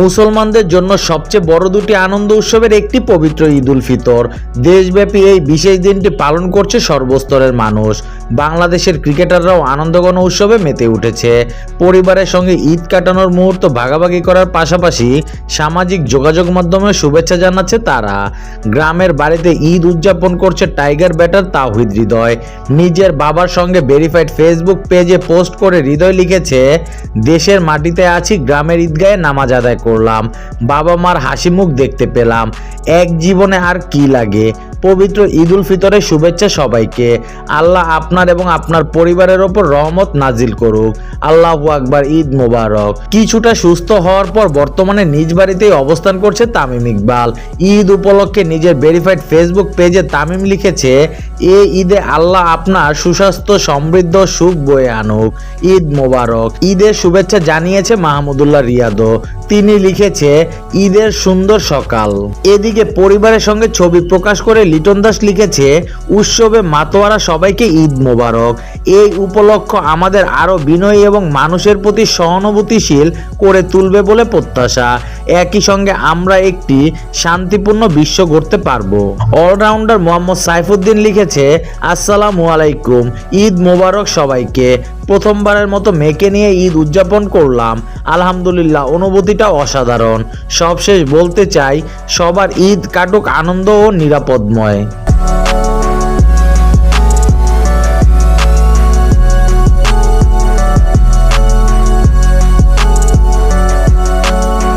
মুসলমানদের জন্য সবচেয়ে বড় দুটি আনন্দ উৎসবের একটি পবিত্র ঈদ উল ফিতর। দেশব্যাপী এই বিশেষ দিনটি পালন করছে সর্বস্তরের মানুষ। বাংলাদেশের ক্রিকেটাররাও আনন্দঘন উৎসবে মেতে উঠেছে। পরিবারের সঙ্গে ঈদ কাটানোর মুহূর্ত ভাগাভাগি করার পাশাপাশি সামাজিক যোগাযোগ মাধ্যমে শুভেচ্ছা জানাচ্ছে তারা। গ্রামের বাড়িতে ঈদ উদযাপন করছে টাইগার ব্যাটার তাওহিদ হৃদয়। নিজের বাবার সঙ্গে ভেরিফাইড ফেসবুক পেজে পোস্ট করে হৃদয় লিখেছে, দেশের মাটিতে আছি, গ্রামের ঈদগাহে নামাজ আদায় করলাম বাবা মার হাসি মুখ দেখতে পেলাম। এক জীবনে আর কি লাগে? পবিত্র ঈদ উল ফিতরের শুভেচ্ছা সবাইকে। আল্লাহ আপনার এবং আপনার পরিবারের ওপর রহমত নাজিল করুক। আল্লাহ আকবার, ঈদ মোবারক। কিছুটা সুস্থ হওয়ার পর বর্তমানে নিজ বাড়িতেই অবস্থান করছে তামিম ইকবাল। ঈদ উপলক্ষে নিজের ভেরিফাইড ফেসবুক পেজে তামিম লিখেছে, এ ঈদে আল্লাহ আপনার সুস্বাস্থ্য, সমৃদ্ধ, সুখ বয়ে আনুক। ঈদ মোবারক। ঈদের শুভেচ্ছা জানিয়েছে মাহমুদুল্লাহ রিয়াদও তিনি লিখেছে, ঈদের সুন্দর সকাল। এদিকে পরিবারের সঙ্গে ছবি প্রকাশ করে লিটন দাস লিখেছে, উৎসবে মাতোয়ারা সবাইকে ঈদ মোবারক। এই উপলক্ষ আমাদের আরও বিনয়ী এবং মানুষের প্রতি সহানুভূতিশীল করে তুলবে বলে প্রত্যাশা। একই সঙ্গে আমরা একটি শান্তিপূর্ণ বিশ্ব গড়তে পারব। অলরাউন্ডার মোহাম্মদ সাইফুদ্দিন লিখেছে, আসসালামু আলাইকুম, ঈদ মোবারক সবাইকে। প্রথমবারের মতো মেয়েকে নিয়ে ঈদ উদযাপন করলাম। আলহামদুলিল্লাহ, অনুভূতিটা অসাধারণ। সবশেষ বলতে চাই, সবার ঈদ কাটুক আনন্দ ও নিরাপদময়।